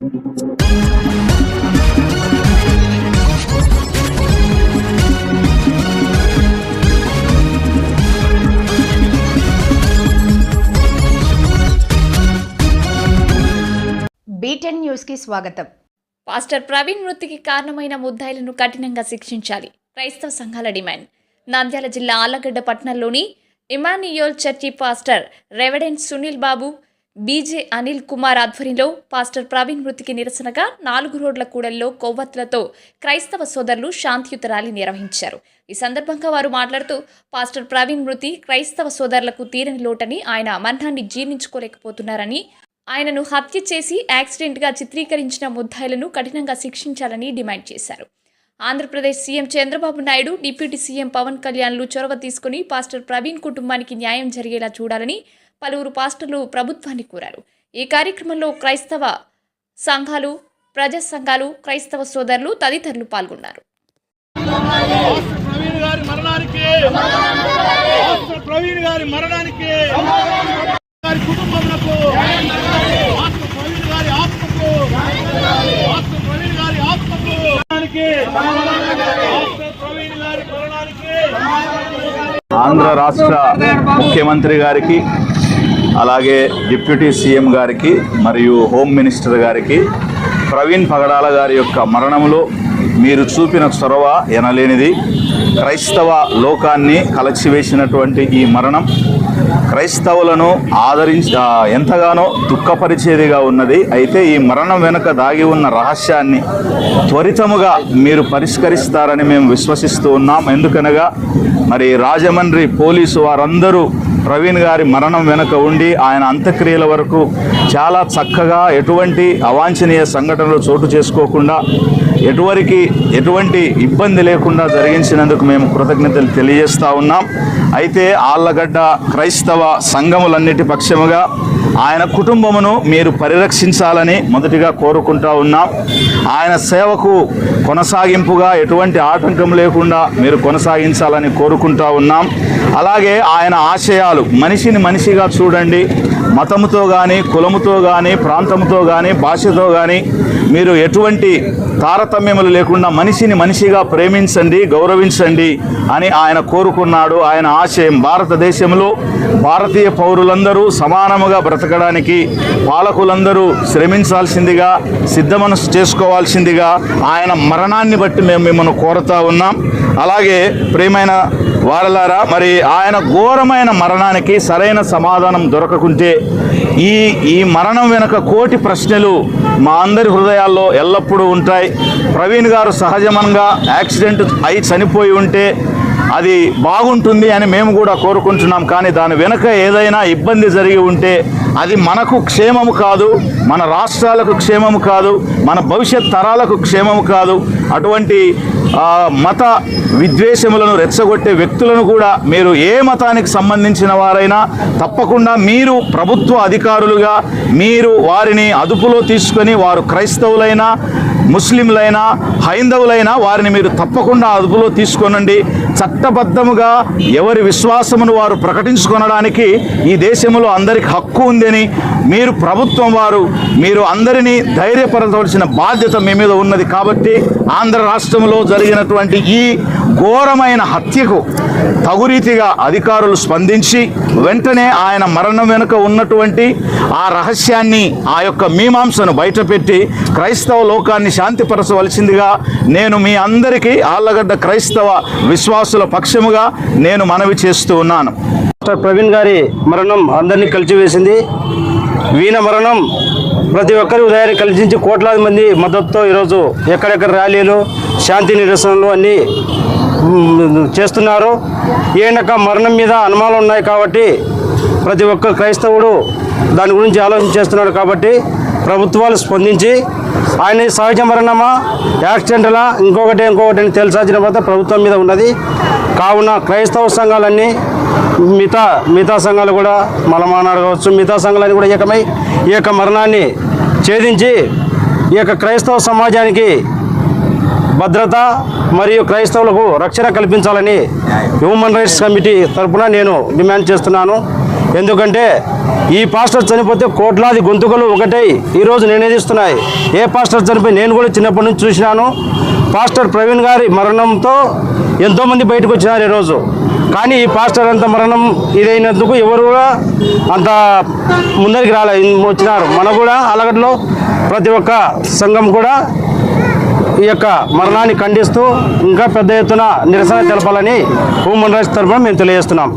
Beaten న్యూస్కి స్వాగతం. Pastor Praveen మృతికి కారణమైన ముద్దాయిలను కఠినంగా శిక్షించాలి. క్రైస్తవ సంఘాల డిమాండ్. నంద్యాల జిల్లా ఆలగడ్డ పట్టణంలోని Emmanuel church pastor reverend Sunil Babu B Anil Anil Kumar pastor Praveen మృతికి నిరసనగా నాలుగు రోడ్ల కూడల్లో కొవ్వొత్తులతో క్రైస్తవ సోదరులు శాంతియుత ర్యాలీ నిర్వహించారు. ఈ సందర్భంగా వారు మాట్లాడుతూ పాస్టర్ ప్రవీణ్ మృతి క్రైస్తవ సోదరులకు తీరని లోటని ఆయన మరణాన్ని జీర్ణించుకోలేకపోతున్నారని ఆయనను హత్య చేసి యాక్సిడెంట్గా చిత్రీకరించిన ముద్దాయిలను కఠినంగా శిక్షించాలని డిమాండ్ చేశారు. Andhra Pradesh CM Chandrababu Naidu deputy CM Pawan కళ్యాణ్లు చొరవ తీసుకుని పాస్టర్ ప్రవీణ్ కుటుంబానికి న్యాయం జరిగేలా చూడాలని పలువురు పాస్టర్లు ప్రభుత్వాన్ని కోరారు. ఈ కార్యక్రమంలో క్రైస్తవ సంఘాలు ప్రజా సంఘాలు క్రైస్తవ సోదరులు తదితరులు పాల్గొన్నారు. ప్రవీణ్ గారి మరణానికి ఆస్టర్ ప్రవీణ్ గారి మరణానికి గారి కుటుంబములకు ఆస్టర్ ప్రవీణ్ గారి ఆత్మకు ఆస్టర్ ప్రవీణ్ గారి ఆత్మకు మరణానికి ఆస్టర్ ప్రవీణ్ గారి మరణానికి. ఆంధ్ర రాష్ట్ర ముఖ్యమంత్రి గారికి అలాగే డిప్యూటీ సీఎం గారికి మరియు హోమ్ మినిస్టర్ గారికి ప్రవీణ్ పగడాల గారి యొక్క మరణంలో మీరు చూపిన చొరవ ఎనలేనిది. క్రైస్తవ లోకాన్ని కలచివేసినటువంటి ఈ మరణం క్రైస్తవులను ఆదరించి ఎంతగానో దుఃఖపరిచేదిగా ఉన్నది. అయితే ఈ మరణం వెనుక దాగి ఉన్న రహస్యాన్ని త్వరితముగా మీరు పరిష్కరిస్తారని మేము విశ్వసిస్తూ ఉన్నాం. ఎందుకనగా మరి రాజమండ్రి పోలీసు వారందరూ ప్రవీణ్ గారి మరణం వెనుక ఉండి ఆయన అంత్యక్రియల వరకు చాలా చక్కగా ఎటువంటి అవాంఛనీయ సంఘటనలు చోటు చేసుకోకుండా ఎటువరికి ఎటువంటి ఇబ్బంది లేకుండా జరిగించినందుకు మేము కృతజ్ఞతలు తెలియజేస్తా ఉన్నాం. అయితే ఆళ్ళగడ్డ క్రైస్తవ సంఘములన్నిటి పక్షముగా ఆయన కుటుంబమును మీరు పరిరక్షించాలని మొదటిగా కోరుకుంటా ఉన్నాం. ఆయన సేవకు కొనసాగింపుగా ఎటువంటి ఆటంకం లేకుండా మీరు కొనసాగించాలని కోరుకుంటా ఉన్నాం. అలాగే ఆయన ఆశయాలు మనిషిని మనిషిగా చూడండి. మతముతో కానీ కులముతో కానీ ప్రాంతంతో కానీ భాషతో కానీ మీరు ఎటువంటి తారతమ్యములు లేకుండా మనిషిని మనిషిగా ప్రేమించండి గౌరవించండి అని ఆయన కోరుకున్నాడు. ఆయన ఆశయం భారతదేశంలో భారతీయ పౌరులందరూ సమానముగా బ్రతకడానికి పాలకులందరూ శ్రమించాల్సిందిగా సిద్ధమనసు చేసుకోవాల్సిందిగా ఆయన మరణాన్ని బట్టి మేము మిమ్మల్ని కోరుతా ఉన్నాం. అలాగే ప్రియమైన వారలారా మరి ఆయన ఘోరమైన మరణానికి సరైన సమాధానం దొరకకుంటే ఈ ఈ మరణం వెనుక కోటి ప్రశ్నలు మా అందరి హృదయాల్లో ఎల్లప్పుడూ ఉంటాయి. ప్రవీణ్ గారు సహజమంగా యాక్సిడెంట్ అయి చనిపోయి ఉంటే అది బాగుంటుంది అని మేము కూడా కోరుకుంటున్నాం. కానీ దాని వెనుక ఏదైనా ఇబ్బంది జరిగి ఉంటే అది మనకు క్షేమము కాదు మన రాష్ట్రాలకు క్షేమము కాదు మన భవిష్యత్ తరాలకు క్షేమము కాదు. అటువంటి మత విద్వేషములను రెచ్చగొట్టే వ్యక్తులను కూడా మీరు ఏ మతానికి సంబంధించిన వారైనా తప్పకుండా మీరు ప్రభుత్వ అధికారులుగా మీరు వారిని అదుపులో తీసుకొని వారు క్రైస్తవులైనా ముస్లింలైనా హైందవులైనా వారిని మీరు తప్పకుండా అదుపులో తీసుకొనండి. చట్టబద్ధముగా ఎవరి విశ్వాసమును వారు ప్రకటించుకొనడానికి ఈ దేశంలో అందరికి హక్కు ఉందని మీరు ప్రభుత్వం వారు మీరు అందరినీ ధైర్యపరచవలసిన బాధ్యత మీ మీద ఉన్నది కాబట్టి ఆంధ్ర రాష్ట్రంలో జరిగినటువంటి ఈ ఘోరమైన హత్యకు తగురీతిగా అధికారులు స్పందించి వెంటనే ఆయన మరణం వెనుక ఉన్నటువంటి ఆ రహస్యాన్ని ఆ యొక్క మీమాంసను బయటపెట్టి క్రైస్తవ లోకాన్ని శాంతిపరచవలసిందిగా నేను మీ అందరికీ ఆళ్ళగడ్డ క్రైస్తవ విశ్వాసుల పక్షముగా నేను మనవి చేస్తూ ఉన్నాను. డాక్టర్ ప్రవీణ్ గారి మరణం అందరినీ కలిసివేసింది వీణ మరణం ప్రతి ఒక్కరి ఉదయాన్ని కలిసించి కోట్లాది మంది మద్దతుతో ఈరోజు ఎక్కడెక్కడ ర్యాలీలు శాంతి నిరసనలు అన్నీ చేస్తున్నారు. ఈయనక మరణం మీద అనుమానాలు ఉన్నాయి కాబట్టి ప్రతి ఒక్క క్రైస్తవుడు దాని గురించి ఆలోచన చేస్తున్నాడు కాబట్టి ప్రభుత్వాలు స్పందించి ఆయన సహజ మరణమా యాక్సిడెంటలా ఇంకొకటి ఇంకొకటి అని తెలిసాల్సిన బాధ్యత ప్రభుత్వం మీద ఉన్నది. కావున క్రైస్తవ సంఘాలన్నీ మిగతా మిగతా సంఘాలు కూడా మలమానాడు కావచ్చు మిగతా సంఘాలన్నీ కూడా ఏకమై ఈ యొక్క మరణాన్ని ఛేదించి ఈ యొక్క క్రైస్తవ సమాజానికి భద్రత మరియు క్రైస్తవులకు రక్షణ కల్పించాలని హ్యూమన్ రైట్స్ కమిటీ తరపున నేను డిమాండ్ చేస్తున్నాను. ఎందుకంటే ఈ పాస్టర్ చనిపోతే కోట్లాది గొంతుకలు ఒకటై ఈరోజు నినదిస్తున్నాయి ఏ పాస్టర్ చనిపోయి నేను కూడా చిన్నప్పటి నుంచి చూసినాను. పాస్టర్ ప్రవీణ్ గారి మరణంతో ఎంతోమంది బయటకు వచ్చినారు ఈరోజు కానీ ఈ పాస్టర్ అంత మరణం ఇదైనందుకు ఎవరు కూడా అంత ముందరికి రాలే. వచ్చినారు. మన కూడా అలగట్లో ప్రతి ఒక్క సంఘం కూడా ఈ యొక్క మరణాన్ని ఖండిస్తూ ఇంకా పెద్ద ఎత్తున నిరసన తెలపాలని హ్యూమన్ రైట్స్ తరఫున మేము తెలియజేస్తున్నాం.